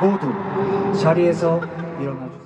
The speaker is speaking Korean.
모두 자리에서 일어나 주세요.